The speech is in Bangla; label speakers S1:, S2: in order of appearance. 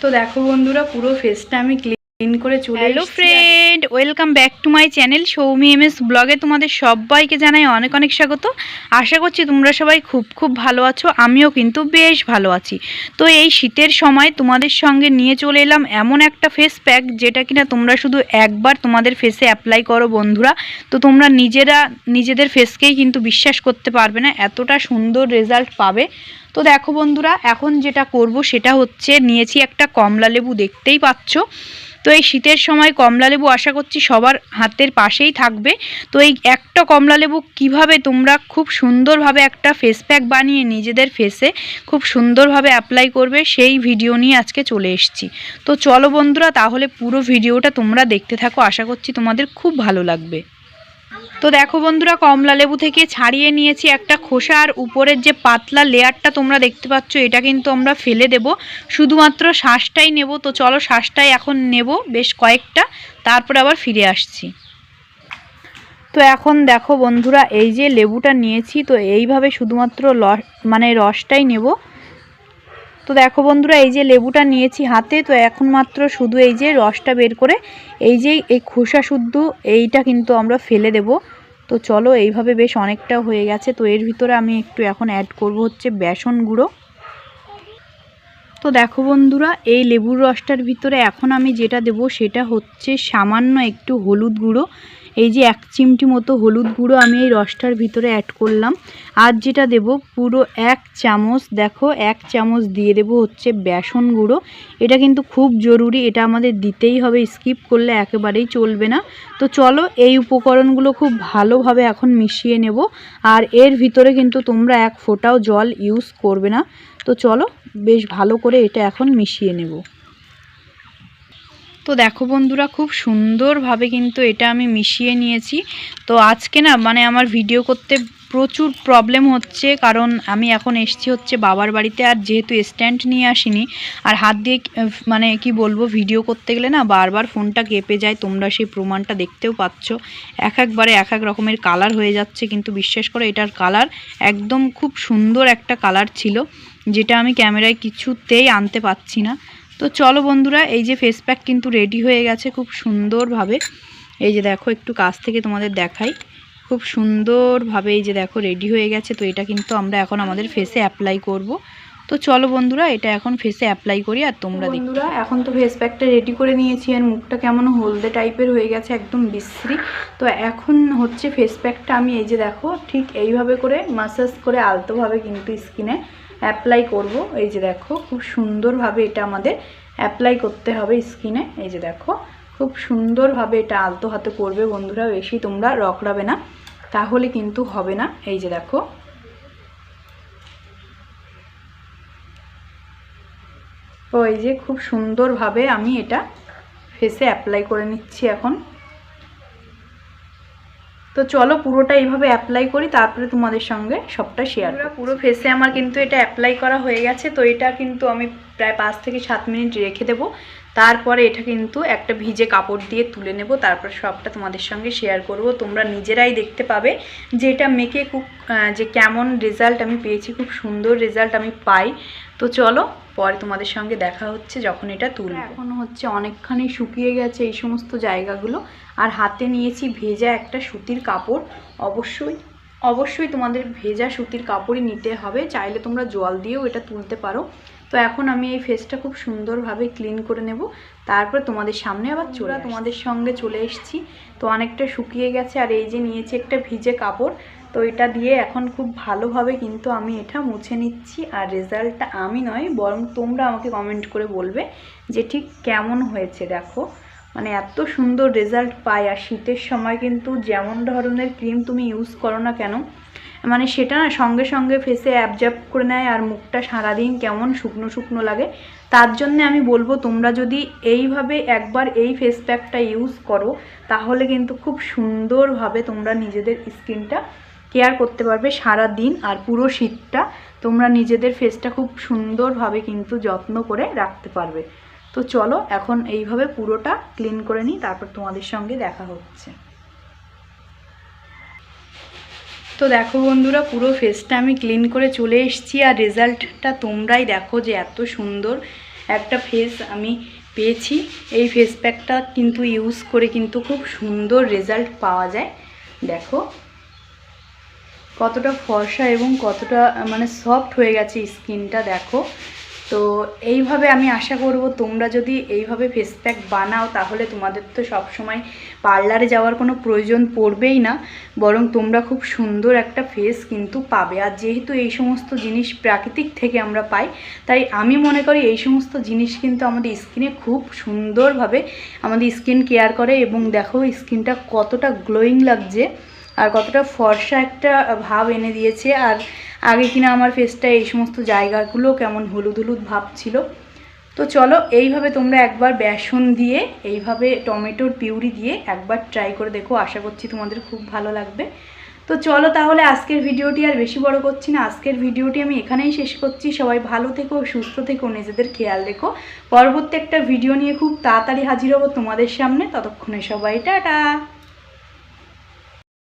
S1: তো দেখো বন্ধুরা পুরো ফেসটা আমি ক্লিন করে চলে
S2: hello friend welcome back to my channel Soumi M S ব্লগে তোমাদের সবাইকে জানাই অনেক অনেক স্বাগত। আশা করছি তোমরা সবাই খুব খুব ভালো আছো আমিও কিন্তু বেশ ভালো আছি। তো এই শীতের সময় তোমাদের সঙ্গে নিয়ে চলে এলাম এমন একটা ফেস প্যাক যেটা কিনা তোমরা শুধু একবার তোমাদের ফেসে অ্যাপ্লাই করো বন্ধুরা। তো তোমরা নিজেরা নিজেদের ফেসকেই কিন্তু বিশ্বাস করতে পারবে না এতটা সুন্দর রেজাল্ট পাবে। তো দেখো বন্ধুরা এখন যেটা করব সেটা হচ্ছে নিয়েছি একটা কমলা লেবু দেখতেই পাচ্ছ। তো এই শীতের সময় কমলালেবু আশা করছি সবার হাতের পাশেই থাকবে। তো এই একটা কমলালেবু কীভাবে তোমরা খুব সুন্দরভাবে একটা ফেস প্যাক বানিয়ে নিজেদের ফেসে খুব সুন্দরভাবে অ্যাপ্লাই করবে সেই ভিডিও নিয়ে আজকে চলে এসছি। তো চলো বন্ধুরা, তাহলে পুরো ভিডিওটা তোমরা দেখতে থাকো। আশা করছি তোমাদের খুব ভালো লাগবে। তো দেখো বন্ধুরা, কমলা লেবু থেকে ছাড়িয়ে নিয়েছি একটা খোসা, আর উপরের যে পাতলা লেয়ারটা তোমরা দেখতে পাচ্ছ, এটা কিন্তু আমরা ফেলে দেব। শুধুমাত্র শ্বাসটাই নেব, তো চলো শ্বাসটাই এখন নেব বেশ কয়েকটা, তারপর আবার ফিরে আসছি। তো এখন দেখো বন্ধুরা, এই যে লেবুটা নিয়েছি, তো এইভাবে শুধুমাত্র মানে রসটাই নেব। তো দেখো বন্ধুরা, এই যে লেবুটা নিয়েছি হাতে, তো এখন মাত্র শুধু এই যে রসটা বের করে, এই যে এই খোসা শুদ্ধ, এইটা কিন্তু আমরা ফেলে দেব। তো চলো, এইভাবে বেশ অনেকটা হয়ে গেছে, তো এর ভিতরে আমি একটু এখন অ্যাড করব হচ্ছে বেসন গুঁড়ো। তো দেখো বন্ধুরা, এই লেবুর রসটার ভিতরে এখন আমি যেটা দেব সেটা হচ্ছে সামান্য একটু হলুদ গুঁড়ো। এই যে এক চিমটি মতো হলুদ গুঁড়ো আমি এই রসটার ভিতরে অ্যাড করলাম। আর যেটা দেব পুরো এক চামচ, দেখো এক চামচ দিয়ে দেব হচ্ছে বেসন গুঁড়ো। এটা কিন্তু খুব জরুরি, এটা আমাদের দিতেই হবে, স্কিপ করলে একেবারেই চলবে না। তো চলো এই উপকরণগুলো খুব ভালোভাবে এখন মিশিয়ে নেব। আর এর ভিতরে কিন্তু তোমরা এক ফোঁটাও জল ইউজ করবে না। তো চলো, বেশ ভালো করে এটা এখন মিশিয়ে নেব। তো দেখো বন্ধুরা, খুব সুন্দরভাবে কিন্তু এটা আমি মিশিয়ে নিয়েছি। তো আজকে না মানে আমার ভিডিও করতে প্রচুর প্রবলেম হচ্ছে, কারণ আমি এখন এসছি হচ্ছে বাবার বাড়িতে, আর যেহেতু স্ট্যান্ড নিয়ে আসিনি, আর হাত দিয়ে মানে কি বলব ভিডিও করতে গেলে না, বারবার ফোনটা কেঁপে যায়, তোমরা সেই প্রমাণটা দেখতেও পাচ্ছ। এক একবারে এক এক রকমের কালার হয়ে যাচ্ছে, কিন্তু বিশ্বাস করো, এটার কালার একদম খুব সুন্দর একটা কালার ছিল। যেটা আমি ক্যামেরায় কিছুতেই আনতে পারছি না। তো চলো বন্ধুরা, এই যে ফেস প্যাক কিন্তু রেডি হয়ে গেছে খুব সুন্দরভাবে। এই যে দেখো, একটু কাছ থেকে তোমাদের দেখাই। খুব সুন্দরভাবে এই যে দেখো রেডি হয়ে গেছে। তো এটা কিন্তু আমরা এখন আমাদের ফেসে অ্যাপ্লাই করব। তো চলো বন্ধুরা, এটা এখন ফেসে অ্যাপ্লাই করি আর তোমরা
S1: বন্ধুরা, এখন তো ফেস প্যাকটা রেডি করে নিয়েছি আর মুখটা কেমন হলদে টাইপের হয়ে গেছে, একদম বিশ্রী। তো এখন হচ্ছে ফেস প্যাকটা আমি এই যে দেখো, ঠিক এইভাবে করে মাসাজ করে আলতোভাবে কিন্তু স্কিনে অ্যাপ্লাই করব। এই যে দেখো, খুব সুন্দরভাবে এটা আমাদের অ্যাপ্লাই করতে হবে স্কিনে। এই যে দেখো, খুব সুন্দরভাবে এটা আলতো হাতে করবে। বন্ধুরা বেশি তোমরা রকড়াবে না, তাহলে কিন্তু হবে না। এই যে দেখো। তো এই যে খুব সুন্দরভাবে আমি এটা ফেসে অ্যাপ্লাই করে নিচ্ছি এখন। তো চলো পুরোটা এইভাবে অ্যাপ্লাই করি তারপরে তোমাদের সঙ্গে সবটা শেয়ার পুরো ফেসে আমার কিন্তু এটা অ্যাপ্লাই করা হয়ে গেছে তো এটা কিন্তু আমি প্রায় পাঁচ থেকে সাত মিনিট রেখে দেবো। তারপরে এটা কিন্তু একটা ভিজে কাপড় দিয়ে তুলে নেব, তারপর সবটা তোমাদের সঙ্গে শেয়ার করব। তোমরা নিজেরাই দেখতে পাবে যে এটা মেখে খুব যে কেমন রেজাল্ট আমি পেয়েছি, খুব সুন্দর রেজাল্ট আমি পাই। তো চলো, পরে তোমাদের সঙ্গে দেখা হচ্ছে যখন এটা তুলব। এখন হচ্ছে অনেকখানি শুকিয়ে গেছে এই সমস্ত জায়গাগুলো। আর হাতে নিয়েছি ভেজা একটা সুতির কাপড়। অবশ্যই অবশ্যই তোমাদের ভেজা সুতির কাপড়ই নিতে হবে। চাইলে তোমরা জল দিয়েও এটা তুলতে পারো। তো এখন আমি এই ফেসটা খুব সুন্দরভাবে ক্লিন করে নেব। তারপর তোমাদের সামনে আবার চলে তোমাদের সঙ্গে চলে এসেছি। তো অনেকটা শুকিয়ে গেছে আর এই যে নিয়েছি একটা ভিজে কাপড়। তো এটা দিয়ে এখন খুব ভালোভাবে কিন্তু আমি এটা মুছে নিচ্ছি। আর রেজাল্টটা আমি নয় বরং তোমরা আমাকে কমেন্ট করে বলবে যে ঠিক কেমন হয়েছে দেখো। মানে এত সুন্দর রেজাল্ট পাই। আর শীতের সময় কিন্তু যেমন ধরনের ক্রিম তুমি ইউজ করো না কেন মানে সেটা না সঙ্গে সঙ্গে ফেসে অ্যাবজর্ব করে নেয় আর মুখটা সারাদিন কেমন শুকনো শুকনো লাগে। তার জন্য আমি বলব, তোমরা যদি এইভাবে একবার এই ফেস প্যাকটা ইউজ করো, তাহলে কিন্তু খুব সুন্দরভাবে তোমরা নিজেদের স্কিনটা কেয়ার করতে পারবে সারা দিন আর পুরো শীতটা তোমরা নিজেদের ফেসটা খুব সুন্দরভাবে কিন্তু যত্ন করে রাখতে পারবে। তো চলো, এখন এইভাবে পুরোটা ক্লিন করে নিই, তারপর তোমাদের সঙ্গে দেখা হচ্ছে। তো দেখো বন্ধুরা, পুরো ফেসটা আমি ক্লিন করে চলে এসেছি আর রেজাল্টটা তোমরাই দেখো যে এত সুন্দর
S2: একটা ফেস আমি পেয়েছি। এই ফেস প্যাকটা কিন্তু ইউজ করে কিন্তু খুব সুন্দর রেজাল্ট পাওয়া যায়। দেখো কতটা ফর্সা এবং কতটা মানে সফট হয়ে গেছে স্কিনটা দেখো। তো এইভাবে আমি আশা করব তোমরা যদি এইভাবে ফেস প্যাক বানাও, তাহলে তোমাদের তো সবসময় পার্লারে যাওয়ার কোনো প্রয়োজন পড়বেই না। বরং তোমরা খুব সুন্দর একটা ফেস কিন্তু পাবে। আর যেহেতু এই সমস্ত জিনিস প্রাকৃতিক থেকে আমরা পাই, তাই আমি মনে করি এই সমস্ত জিনিস কিন্তু আমাদের স্কিনে খুব সুন্দরভাবে আমাদের স্কিন কেয়ার করে এবং দেখো স্কিনটা কতটা গ্লোয়িং লাগছে। আর কতটা ফর্সা একটা ভাব এনে দিয়েছে। আর আগে কিনা আমার ফেসটা এই সমস্ত জায়গাগুলো কেমন হলুদ হলুদ ভাব ছিল। তো চলো, এইভাবে তোমরা একবার বেসন দিয়ে, এইভাবে টমেটোর পিউরি দিয়ে একবার ট্রাই করে দেখো। আশা করছি তোমাদের খুব ভালো লাগবে। তো চলো তাহলে আজকের ভিডিওটি আর বেশি বড় করছি না। আজকের ভিডিওটি আমি এখানেই শেষ করছি। সবাই ভালো থেকো, সুস্থ থেকো, নিজেদের খেয়াল রেখো। পরবর্তী একটা ভিডিও নিয়ে খুব তাড়াতাড়ি হাজির হব তোমাদের সামনে। ততক্ষণে সবাই টাটা!